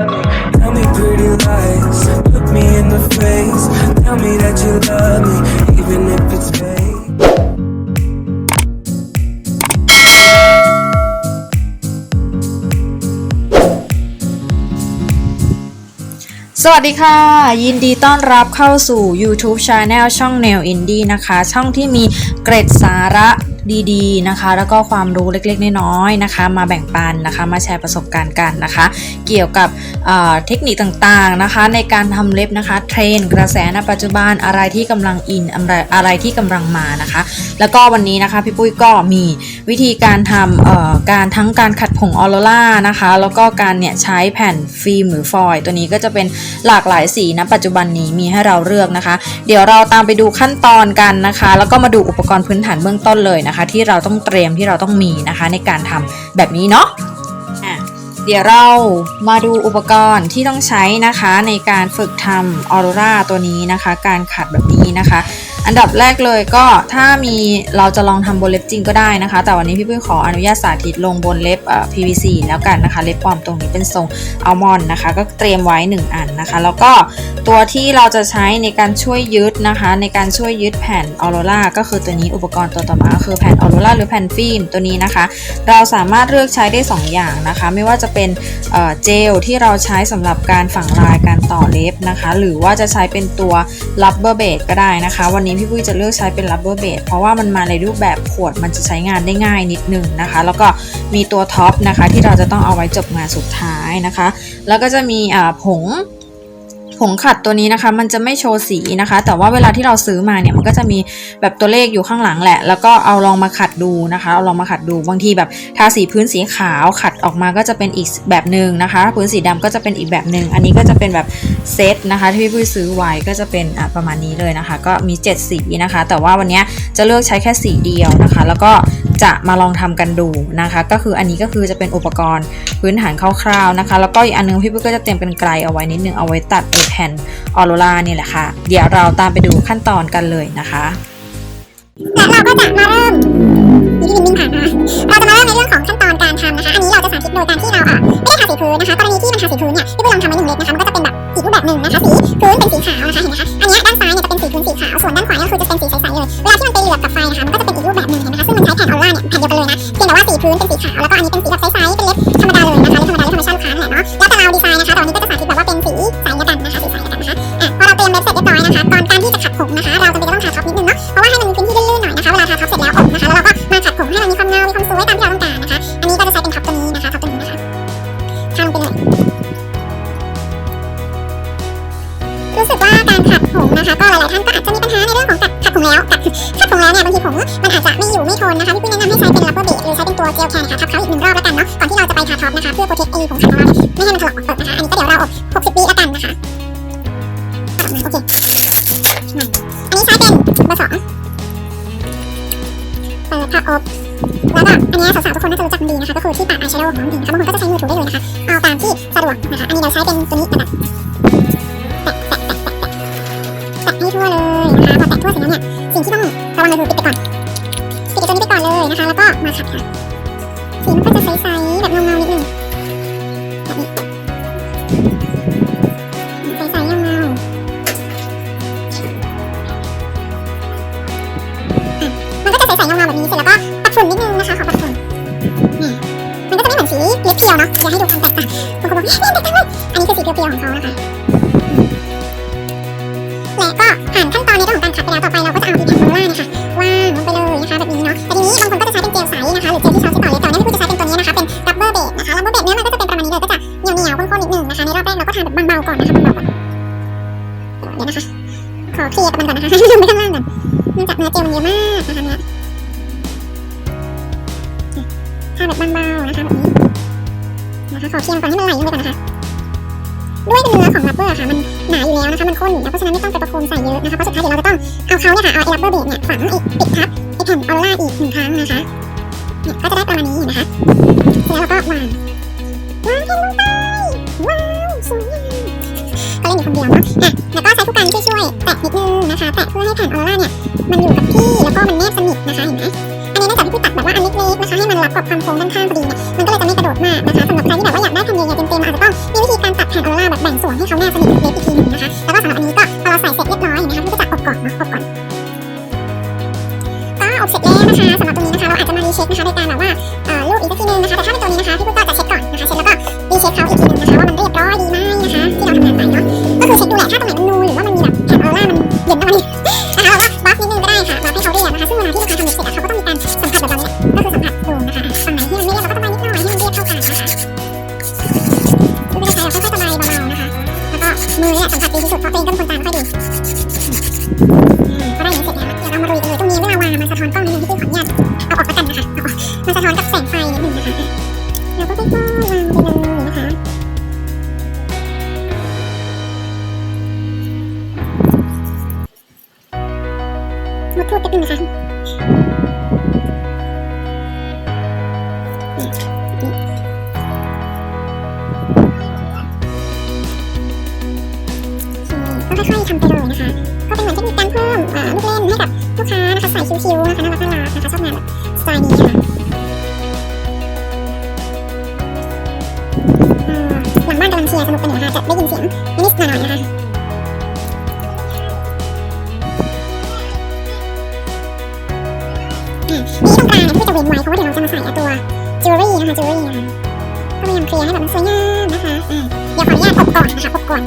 Tell me pretty lies. Look me in the face. Tell me that you love me, even if it's fake. สวัสดีค่ะ ยินดีต้อนรับเข้าสู่ YouTube Channel ช่อง Nail Indie นะคะ ช่องที่มีเกร็ดสาระ ดีๆนะคะ แล้วก็ความรู้เล็กๆ น้อยๆนะคะ มาแบ่งปันนะคะ มาแชร์ประสบการณ์กันนะคะ เกี่ยวกับเเทคนิคต่างๆนะคะ ในการทำเล็บนะคะ เทรนกระแสณปัจจุบันอะไรที่กำลังอินอะไรอะไรที่กำลังมานะคะ แล้วก็วันนี้นะคะพี่ปุ้ยก็มีวิธีการทำการทั้งการขัดผงออโรล่านะคะ แล้วก็การเนี่ยใช้แผ่นฟิล์มหรือฟอยล์ตัวนี้ก็จะเป็นหลากหลายสีนะปัจจุบันนี้มีให้เราเลือกนะคะ เดี๋ยวเราตามไปดูขั้นตอนกันนะคะ แล้วก็มาดูอุปกรณ์พื้นฐานเบื้องต้นเลยนะคะ ที่เราต้องเตรียมที่เราต้องมีนะคะ ในการทำแบบนี้เนาะอะเดี๋ยวเรามาดูอุปกรณ์ที่ต้องใช้นะคะในการฝึกทำออโรราตัวนี้นะคะ การขัดแบบนี้นะคะ อันดับแรกเลยก็ถ้ามีเราจะลองทำบนเล็บจริงก็ได้นะคะ แต่วันนี้พี่ปุ้ยขออนุญาตสาธิตลงบนเล็บ PVC แล้วกันนะคะ เล็บปลอมตรงนี้เป็นทรงอัลมอนด์นะคะ ก็เตรียมไว้ 1 อันนะคะ แล้วก็ตัวที่เราจะใช้ในการช่วยยึดนะคะ ในการช่วยยึดแผ่นออโรราก็คือตัวนี้อุปกรณ์ตัวต่อมาคือแผ่นออโรราหรือแผ่นฟิล์มตัวนี้นะคะ เราสามารถเลือกใช้ได้ 2 อย่างนะคะ ไม่ว่าจะเป็นเจลที่เราใช้สำหรับการฝังลายการต่อเล็บนะคะ หรือว่าจะใช้เป็นตัว rubber band ก็ได้นะคะ วันนี้พี่ปุ้ยจะเลือกใช้เป็น rubber band เพราะว่ามันมาในรูปแบบขวดมันจะใช้งานได้ง่ายนิดนึงนะคะ แล้วก็มีตัวท็อปนะคะที่เราจะต้องเอาไว้จบงานสุดท้ายนะคะ แล้วก็จะมีผง ผงขัดตัวนี้นะคะ มันจะไม่โชว์สีนะคะ แต่ว่าเวลาที่เราซื้อมาเนี่ยมันก็จะมีแบบตัวเลขอยู่ข้างหลังแหละ แล้วก็เอาลองมาขัดดูนะคะเอาลองมาขัดดูบางทีแบบทาสีพื้นสีขาวขัดออกมาก็จะเป็นอีกแบบหนึ่งนะคะ พื้นสีดำก็จะเป็นอีกแบบหนึ่งอันนี้ก็จะเป็นแบบเซตนะคะ ที่พี่ปุ้ยซื้อไว้ก็จะเป็นอะประมาณนี้เลยนะคะ ก็มี 7 สีนะคะ แต่ว่าวันนี้จะเลือกใช้แค่สีเดียวนะคะ แล้วก็จะมาลองทำกันดูนะคะ ก็คืออันนี้ก็คือจะเป็นอุปกรณ์ พื้นฐานคร่าวๆนะคะ แล้วก็อีกอันนึงพี่ปุ้ยก็จะเตรียมเป็นไกลเอาไว้นิดนึงเอาไว้ตัดไอแผ่นออโรรานี่แหละค่ะ เดี๋ยวเราตามไปดูขั้นตอนกันเลยนะคะและเราก็จะมาเริ่มนี่ที่บินวิ่งผ่านมาเราจะมาเริ่มในเรื่องของขั้นตอนการทำนะคะ อันนี้เราจะสาธิตโดยการที่เราอะไม่ได้ทาสีพื้นนะคะ กรณีที่มันทาสีพื้นเนี่ยที่เราลองทำไว้หนึ่งเล็กนะคะ มันก็จะเป็นแบบอีกรูปแบบหนึ่งนะคะ สีพื้นเป็นสีขาวนะคะเห็นไหมคะ อันนี้ด้านซ้ายเนี่ยจะเป็นสีพื้นสีขาว ส่วนด้านขวาเนี่ยก็คือจะเป็นสีใสๆเลย เวลาที่มันไปเหลือบกับไฟนะคะ มันก็จะเป็นอีกรูปแบบหนึ่งเห็นไหมคะ ซึ่งมันใช้แผ่นออร่าเนี่ยแผ่นเดียวกันเลยนะ เพียงแต่ว่าสีพื้นเป็นสีขาว แล้วก็อันนี้เป็นสีแบบ เสร็จเรียบร้อยนะคะตอนการที่จะขัดผมนะคะ เราจำเป็นจะต้องทาท็อปนิดนึงเนาะเพราะว่าให้มันมีพื้นที่ลื่นๆหน่อยนะคะเวลาทาท็อปเสร็จแล้วอบนะคะแล้วเราก็มาขัดผมให้มันมีความเงามีความสวยตามที่เราต้องการนะคะ อันนี้ก็จะใช้เป็นท็อปตัวนี้นะคะท็อปตัวนี้นะคะทาลงไปเลยรู้สึกว่าการขัดผมนะคะ ก็หลายๆท่านก็อาจจะมีปัญหาในเรื่องของการขัดผมแล้วกัดขัดผมแล้วเนี่ยบางทีผมมันอาจจะไม่อยู่ไม่ทนนะคะพี่ปุ้ยแนะนำให้ใช้เป็น rubber band หรือใช้เป็นตัวเจลแคนนะคะทับเขาอีกหนึ่งรอบแล้วกันเนาะก่อนที่เราจะไปทาท็อปนะคะเพื่อโปรเทคไอ้ผงขัดของเราไม่ให้มันถลอกออกเปิดนะคะอันนี้ก็เดี๋ยวเราอบ โอเคอันนี้ใช้เป็นเบอร์สองเปิดพับอบแล้วก็อันนี้สาวๆทุกคนน่าจะรู้จักมันดีนะคะก็คือที่ปะอายแชโดว์ของน้องหญิงนะคะบางคนก็จะใช้มือถูได้เลยนะคะเอาตามที่สะดวกนะคะอันนี้เราใช้เป็นตัวนี้กระดาษแตะแตะแตะแตะแตะให้ทั่วเลยนะคะพอแตะทั่วเสร็จแล้วเนี่ยสิ่งที่ต้องระวังเลยคือปิดไปก่อนปิดตัวนี้ไปก่อนเลยนะคะ แล้วก็มาขัดค่ะสีมันก็จะใสๆแบบเงาๆนิดนึง เนาะเดี๋ยวให้ดูความแตกต่างบางคนบอกเฮ้ยแตกต่างเลยอันนี้คือสีเพียวๆของเขานะคะและก็ผ่านขั้นตอนในเรื่องของการขัดไปแล้วต่อไปเราก็จะเอาอีแผ่นโรล่าเนี่ยค่ะวางลงไปเลยนะคะแบบนี้เนาะแต่ทีนี้บางคนก็จะใช้เป็นเจลใสนะคะหรือเจลที่เขาใช้ต่อเล็บแต่วันนี้พี่จะใช้เป็นตัวนี้นะคะเป็น rubber band นะคะ rubber band เนื้อมันก็จะเป็นประมาณนี้เลยก็จะเหนียวๆข้นๆนิดนึงนะคะในรอบแรกเราก็ทาแบบเบาๆก่อนนะคะเบาๆก่อนเดี๋ยวนะคะขอเคลียร์กับมันก่อนนะคะให้มันไปข้างล่างก่อนเนื่องจากเนื้อเจลมันเยอะมากนะคะเนี่ยทาแบบเบาๆนะคะแบบนี้ นะคะขอเคียงก่อนให้มันไหลลงไปก่อนนะคะ ด้วยเนื้อของรับเบอร์ค่ะมันหนาอยู่แล้วนะคะมันข้นอยู่แล้วเพราะฉะนั้นไม่ต้องไปประโคมใส่เยอะนะคะเพราะสุดท้ายเดี๋ยวเราจะต้องเอาเขาเนี่ยค่ะเอาไอ้รับเบอร์เบรกเนี่ยฝังไอ้ปิดทับไอ้แผ่นออร่าอีกหนึ่งครั้งนะคะเนี่ยก็จะได้ประมาณนี้นะคะแล้วเราก็วางวางแผ่นลงไปว้าวสวยงามก็เล่นอยู่คนเดียวเนาะอะแล้วก็ใช้ผู้กันช่วยๆแตะนิดนึงนะคะแตะเพื่อให้แผ่นออร่าเนี่ยมันอยู่กับที่แล้วก็มันแนบสนิทนะคะเห็นไหม อันนี้เนื่องจากพี่ตัดแบบว่าอันเล็กๆนะคะให้มันรับกับความโค้งด้านข้างพอดีเนี่ยมันก็เลยจะไม่กระโดดมากนะคะสำหรับใครที่แบบว่าอยากได้แผ่นใหญ่ๆเต็มๆอาจจะต้องมีวิธีการตัดแผ่นออรราแบบแบ่งส่วนให้เขาแนบสนิทเล็บอีกทีหนึงนะคะแล้วก็สำหรับอันนี้ก็พอเราใส่เสร็จเรียบร้อยนไหมคะพี่ก็จะอบก่อนนะอบก่อนก็อบเสร็จแล้วนะคะสำหรับตรงนี้นะคะเราอาจจะมารีเช็คนะคะในการแบบว่าเอ่อรูปอีกสักทีนึงนะคะแต่ถ้าเป็นตัวนี้นะคะพี่ปุ๊กก็จะเช็คก่อนนะคะเช็คแล้วก็รีเช็คเขาอีกทีนึงนะคะว่ามันเรียบร้อยดีไหมนะคะที่เราทำงานไปเนาะก็คือเช็คดูแหละถ้าตรงไหนมัน อนกล้องนิดนึงที่พี่ขออนุญาตเอาออกแล้วกันนะคะเอาออกมันสะท้อนกับแสงไฟนิดนึงนะคะเราก็ค่อยๆวางไปเลยนะคะมาพูดแป๊บนึงนะคะก็ค่อยๆทำไปเลยนะคะ ก็เป็น ขอนเทคนิคการเพิ่มอ่าลูกเล่นให้กับลูกค้านะคะใส่คิ้วๆนะคะน่ารักน่ารักนะคะชอบงานแบบสไตล์นี้ค่ะหลังบ้านกำลังเชียร์สนุกกันอยู่นะคะจะได้ยินเสียงนิดๆหน่อยๆนะคะนี่ตรงกลางเนี่ยที่จะเว้นไว้เพราะว่าเดี๋ยวเราจะมาใส่ตัวจิวเวลรี่นะคะจิวเวลรี่นะคะก็พยายามเคลียร์ให้แบบมันสวยงามนะคะอ่าเดี๋ยวขออนุญาตอบก่อนนะคะอบก่อน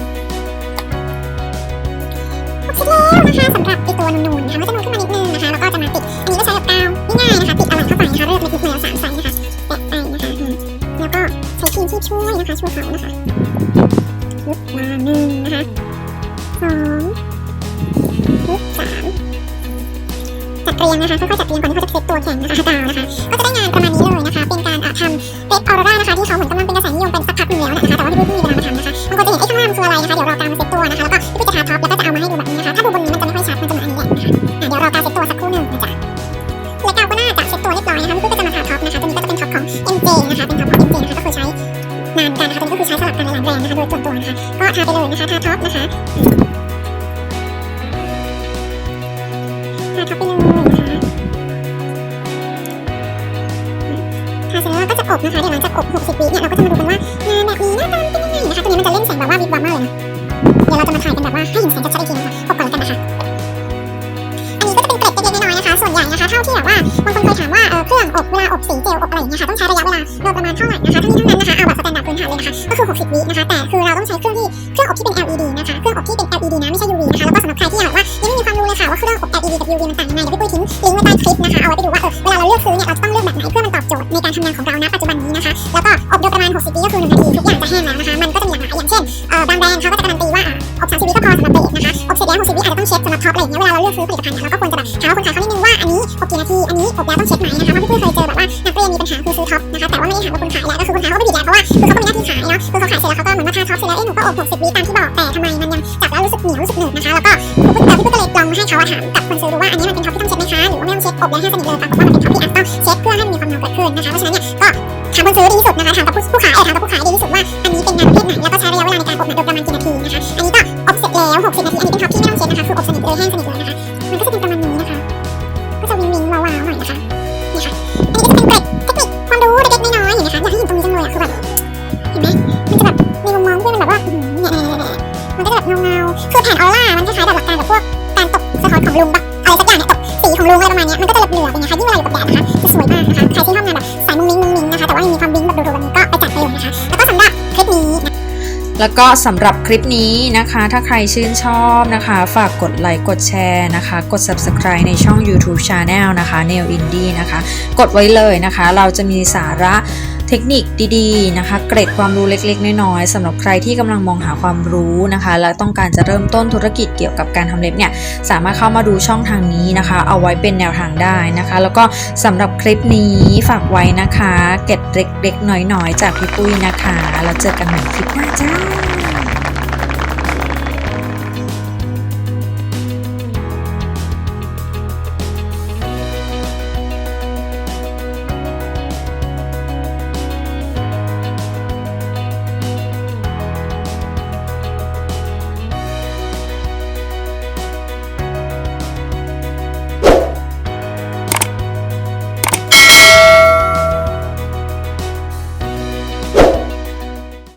สำหรับไอตัวนูนๆนะคะมันจะนูนขึ้นมานิดนึงนะคะ แล้วก็จะมาติด อันนี้ก็ใช้แบบกาวง่ายๆนะคะติดอะไรเข้าไปนะคะเลือกในคลิปมาแล้วสามไซส์นะคะแปะไปนะคะแล้วก็ใช้ครีมที่ช่วยนะคะช่วยเขานะคะยุบมาหนึ่งนะคะสองยุบสามจัดเรียงนะคะค่อยๆจัดเรียงก่อนที่เขาจะเซตตัวแข็งนะคะดาวนะคะ ก็จะได้งานประมาณนี้เลยนะคะ เป็นการทำเล็บออโรรานะคะที่เขาเหมือนกำลังเป็นกระแสนิยมเป็นสักพักหนึงแล้วนะคะแต่ว่าพี่พี่มีเวลามาทำนะคะางคนจะเห็นไอ้ข้างล่างมันคืออะไรนะคะเดี๋ยวรอกาวมาเซตตัวนะคะแล้วก็พี่จะทาท็อปแล้วก็จะเอามาให้ดูแบบนี้นะคะถ้าดูบนนี้มันจะไม่ค่อยชัดมันจะเหมือนอันนี้แหละนะคะเดี๋ยวรอกาวเซตตัวสักครู่หนึ่งนะจ๊ะและกาวก็น่าจะเซตตัวเรียบร้อยนะคะพี่ก็จะมาทาท็อปนะคะตัวนี้ก็จะเป็นท็อปของ MJ นะคะเป็นท็อปของ MJ นะคะก็คือใช้นานกันนะคะตัวนี้ก็คือใช้สลับกันหลายแบรนด์นะคะโดยส่วนตัวนะคะก็ทาไปเลยนะคะทาท็อปนะคะทาท็อปไปเลยนะคะทาเสร็จแล้วก็จะอบนะคะเดี๋ยวหลังจากอบ 60วิเนี่ยเราก็จะมาดูกันว่า นี้มันจะเล่นแสงแบบว่าวิบวับมากเลยนะเดี๋ยวเราจะมาถ่ายกันแบบว่าให้เห็นแสงชัดๆอีกทีนะคะอบก่อนแล้วกันนะคะอันนี้ก็จะเป็นเกร็ดเล็กๆน้อยๆนะคะ ส่วนใหญ่นะคะเท่าที่แบบว่าบางคนเคยถามว่าเออเครื่องอบเวลาอบสีเจลอบอะไรอย่างเงี้ยค่ะต้องใช้ระยะเวลาโดยประมาณเท่าไหร่นะคะทั้งนี้ทั้งนั้นนะคะเอาแบบสแตนดาร์ดพื้นฐานเลยนะคะก็คือ 60 วินะคะแต่คือเราต้องใช้เครื่องที่เครื่องอบที่เป็น LED นะคะเครื่องอบที่เป็น LED นะไม่ใช่ UV นะคะแล้วก็สำหรับใครที่อยากว่ายังไม่มีความรู้เลยค่ะว่าเครื่องอบ LED กับ UV มันต่างยังไงเดี๋ยวพี่ปุ้ยทิ้งลิงก์ไว้ใต้คลิปนะคะเอาไว้ไปดูว่าเออเวลาเราเลือกซื้อเนี่ยเราต้องเลือกแบบไหนเพื่อมันตอบโจทย์ในการทำงานของเราณปัจจุบันนี้นะคะแล้วก็อบโดยประมาณ 60วิก็คือ1นาทีทุกอย่างจะแห้งแล้วนะคะมันก็ ยอย่างเช่นเอ่อบางแบรนด์เขาก็จะการันตีว่าอะอบ30วิก็พอสำหรับเบสนะคะ อบเสร็จแล้ว60วิอาจจะต้องเช็คสำหรับท็อปอะไรอย่างเงี้ยเวลาเราเลือกซื้อผลิตภัณฑ์เราก็ควรจะแบบถามคนขายเขานิดนึงว่าอันนี้อบกี่นาทีอันนี้อบแล้วต้องเช็คไหมนะคะเพราะพี่เคยเจอแบบว่านักเรียนมีปัญหาคือซื้อท็อปนะคะแต่ว่าไม่ได้ถามว่าคนขายแล้วก็คือคนขายเขาก็ไม่ผิดแหละเพราะว่าคือเขาก็มีหน้าที่ขายเนาะคือเขาขายเสร็จแล้วเขาก็เหมือนมาทาท็อปเสร็จแล้วเอ้หนูก็อบ60วิตามที่บอกแต่ทำไมมันยังจับแล้วรู้สึกเหนียวรู้สึกหนืดนะคะแล้วก็พี่ก็เลยลองให้เขาถามกับคนซื้อดูว่าอันนี้มันเป็นท็อปที่ต้องเช็คไหมคะหรือว่าไม่ต้องเช็คอบแล้วให้สนิทเลยปรากฏว่ามันเป็นท็อปที่อา มีความเงนะคะเพราะฉะนั้นเนี่ยก็ถามคนซื้อดีที่สุดนะคะถามกับผู้ผู้ขายเออถามกับผู้ขายดีที่สุดว่าอันนี้เป็นงานประเภทไหนแล้วก็ใช้ระยะเวลาในการอบเนี่ยโดยประมาณกี่นาทีนะคะอันนี้ก็อบเสร็จแล้ว60นาทีอันนี้เป็นท็อปที่ไม่ต้องเช็คนะคะคืออบสนิทเลยแห้งสนิทเลยนะคะมันก็จะเป็นประมาณนี้นะคะ ก็จะวิงวิงวาวๆหน่อยนะคะนี่ค่ะอันนี้ก็จะเป็นเกร็ดเทคนิคความรู้เล็กๆน้อยๆเห็นไหมคะอยากให้เห็นตรงนี้จังเลยอะคือแบบเห็นไหมมันจะแบบมีมุมมองที่มันแบบว่าอื้อหือเนี่ยมันก็จะแบบเงาๆคือแผ่นออร่ามันคล้ายๆแบบหลักการแบบพวกการตกสะท้อนของลุงปะอะไรสักอย่างเนี่ยตกสีของลุงอะไรประมาณเนี้ยมันก็จะเหลือบๆอย่างเงี้ยค่ะยิ่งเวลาอยู่กับแดดนะคะจะสวยมากนะคะ แล้วก็สำหรับคลิปนี้นะคะ ถ้าใครชื่นชอบนะคะ ฝากกดไลค์กดแชร์นะคะ กด subscribe ในช่อง YouTube Channel นะคะ Nail Indie นะคะ กดไว้เลยนะคะ เราจะมีสาระ ทคนิคดีๆนะคะ เกร็ดความรู้เล็กๆ น้อยๆสำหรับใครที่กำลังมองหาความรู้นะคะ และต้องการจะเริ่มต้นธุรกิจเกี่ยวกับการทำเล็บเนี่ยสามารถเข้ามาดูช่องทางนี้นะคะ เอาไว้เป็นแนวทางได้นะคะ แล้วก็สำหรับคลิปนี้ฝากไว้นะคะ เกร็ดเล็กๆน้อยๆ จากพี่ปุ้ยนะคะ แล้วเจอกันใหม่คลิปหน้าจ้า